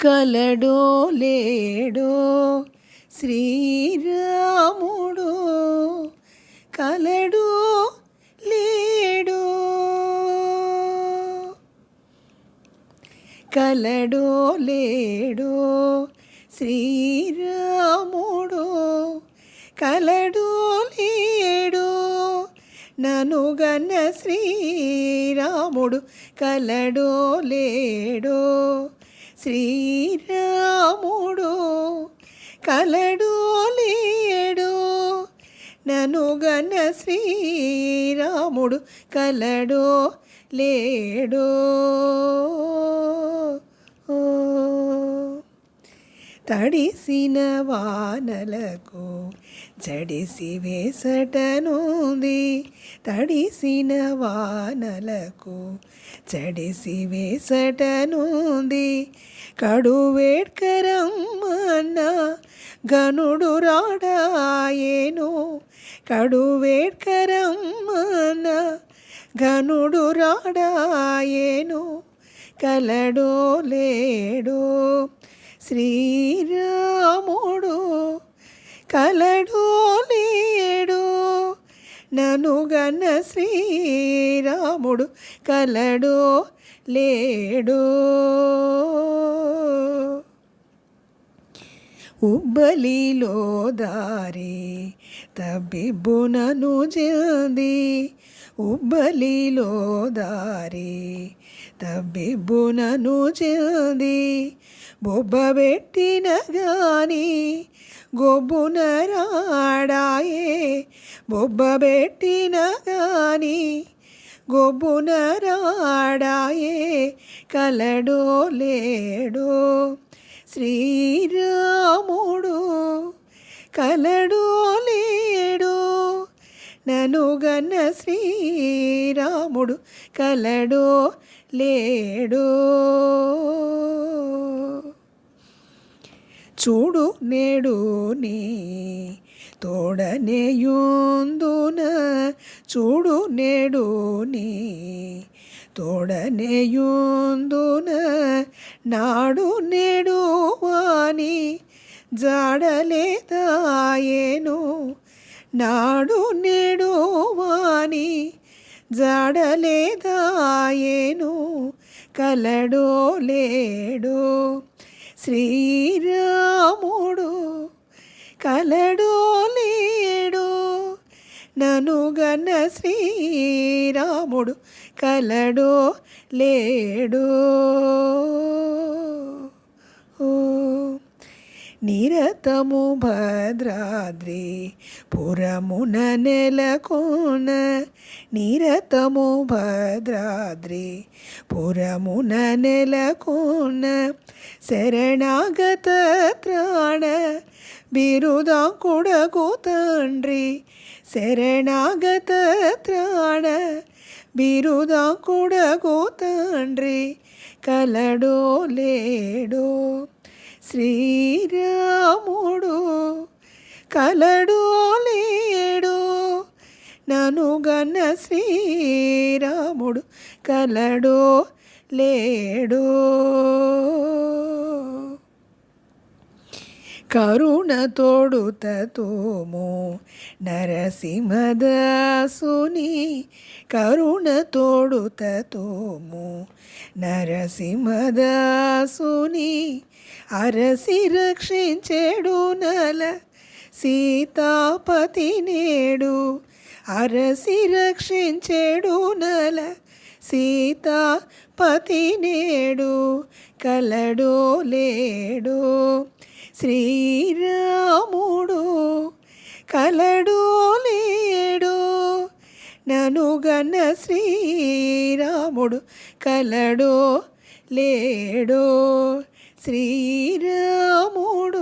కలడో లేడో శ్రీరాముడు కలడో లేడో కలడో లేడో శ్రీరాముడు కలడో లేడో నను శ్రీరాముడు కలడో లేడో శ్రీరాముడు కలడో లేడో. నను గన్న శ్రీరాముడు కలడో లేడో ఓ. తడిసిన వానలకు జడిసి వేసటనుంది తడిసిన వానలకు జడిసి వేసటనుంది కడు వేడ్కరమ్మన్న గనుడు రాడాయేను కడు వేడ్కరమ్మన్న ఘనుడు రాడాయేను కలడో లేడో శ్రీరాముడు కలడో లేడో. నను శ్రీరాముడు కలడు లేడు. ఉబ్బలిలో దారి తబ్బిబ్బునను జంది ఉబ్బలిలో దారి తబ్బిబ్బునను జంది బొబ్బ పెట్టిన గాని గొబ్బున రాడాయే బొబ్బ పెట్టిన గాని గొబ్బున రాడాయే కలడో లేడో శ్రీరాముడు కలడో లేడో నను శ్రీరాముడు కలడో లేడో. చూడు నేడు నీ తోడనేయుందున. చూడు నేడు నీ తోడనేయుందున. నాడు నేడు వాని జాడలేదాయేను. నాడు నేడు వాని జాడలేదాయేను. కలడో లేడో శ్రీరా నను శ్రీరాముడు కలడో లేడో. ఓ. నిరతము భద్రాద్రి పురమున నెలకొన నిరతము భద్రాద్రి పురమున నెలకొన శరణాగత త్రాణ బిరుదా కొడగు తండ్రి శరణాగత త్రాణ బిరుదా కొడగు తండ్రి కలడో లేడో శ్రీరాముడు కలడో లేడో. నను గన్న శ్రీరాముడు కలడో లేడో. కరుణ తోడుతోము నరసింహదాసుని కరుణ తోడుతోము నరసింహదాసుని అరసి రక్షించేడు నల సీతాపతి నేడు. అరసి రక్షించేడు నల సీతాపతి నేడు. కలడో లేడో. శ్రీరాముడు కలడో లేడో. నను శ్రీరాముడు కలడో లేడో. శ్రీరాముడు